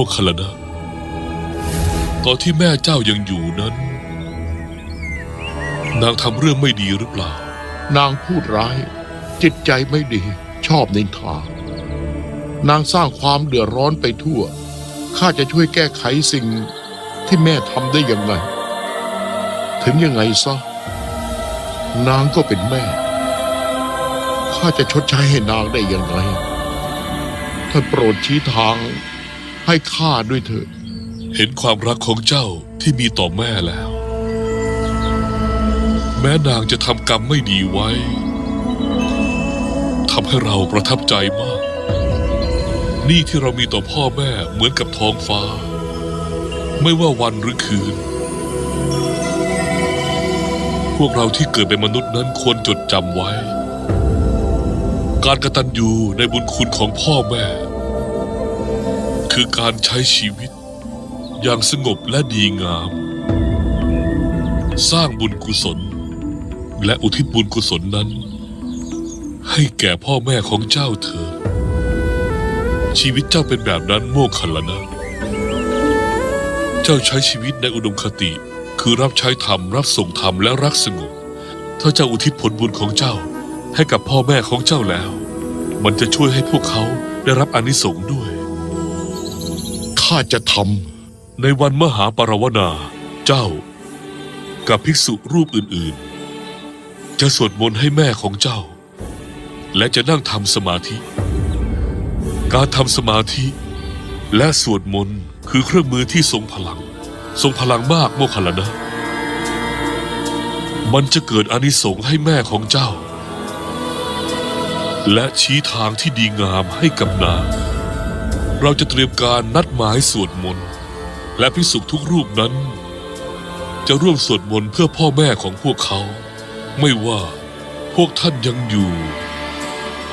วกคลนะ ตอนที่แม่เจ้ายังอยู่นั้น นางทำเรื่องไม่ดีหรือเปล่า นางพูดร้าย จิตใจไม่ดี ชอบนินทานางสร้างความเดือดร้อนไปทั่ว ข้าจะช่วยแก้ไขสิ่งที่แม่ทำได้ยังไง ถึงยังไงซะ นางก็เป็นแม่ ข้าจะชดใช้ให้นางได้ยังไง ท่านโปรดชี้ทาง ให้ข้าด้วยเถิด เห็นความรักของเจ้าที่มีต่อแม่แล้ว แม้นางจะทำกรรมไม่ดีไว้ทำให้เราประทับใจมาก นี่ที่เรามีต่อพ่อแม่เหมือนกับท้องฟ้า ไม่ว่าวันหรือคืน พวกเราที่เกิดเป็นมนุษย์นั้นควรจดจำไว้ การกระตัญญูในบุญคุณของพ่อแม่ คือการใช้ชีวิต อย่างสงบและดีงาม สร้างบุญกุศล และอุทิศบุญกุศลนั้น ให้แก่พ่อแม่ของเจ้าเถิดชีวิตเจ้าเป็นแบบนั้นโมกขันละนะ เจ้าใช้ชีวิตในอุดมคติ คือรับใช้ธรรมรับส่งธรรมและรักสงบถ้าเจ้าอุทิศผลบุญของเจ้าให้กับพ่อแม่ของเจ้าแล้ว มันจะช่วยให้พวกเขาได้รับอนิสงส์ด้วย ข้าจะทำในวันมหาปรารวนาเจ้า กับภิกษุรูปอื่นๆ จะสวดมนต์ให้แม่ของเจ้า และจะนั่งทำสมาธิ การทำสมาธิ และสวดมนต์คือเครื่องมือที่ทรงพลัง ทรงพลังมากโมคคัลลานะ มันจะเกิดอานิสงส์ให้แม่ของเจ้า และชี้ทางที่ดีงามให้กับนาง เราจะเตรียมการนัดหมายสวดมนต์ และพิสุทุกรูปนั้น จะร่วมสวดมนต์เพื่อพ่อแม่ของพวกเขา ไม่ว่าพวกท่านยังอยู่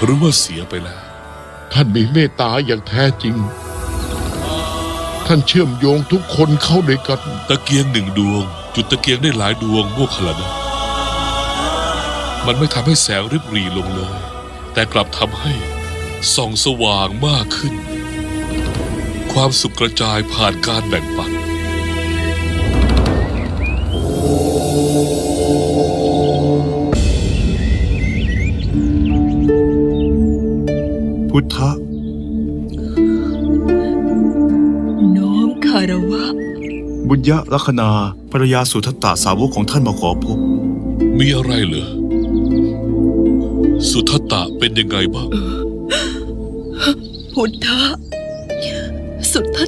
หรือว่าเสียไปแล้วำท่านมีเมตตาอย่างแท้จริง ท่านเชื่อมโยงทุกคนเข้าด้วยกันตะเกียงหนึ่งดวง จุดตะเกียงได้หลายดวงโมกขลานะมันไม่ทำให้แสงริบหรีลงเลย แต่กลับทำให้ส่องสว่างมากขึ้น ความสุขกระจายผ่านการแบ่งปัน พุทธะ น้อมคารวะ บุญยะลัคนาภรรยาสุทัตตาสาวกของท่านมาขอพบ มีอะไรเหรอ สุทัตตะเป็นยังไงบ้าง พุทธะ musun?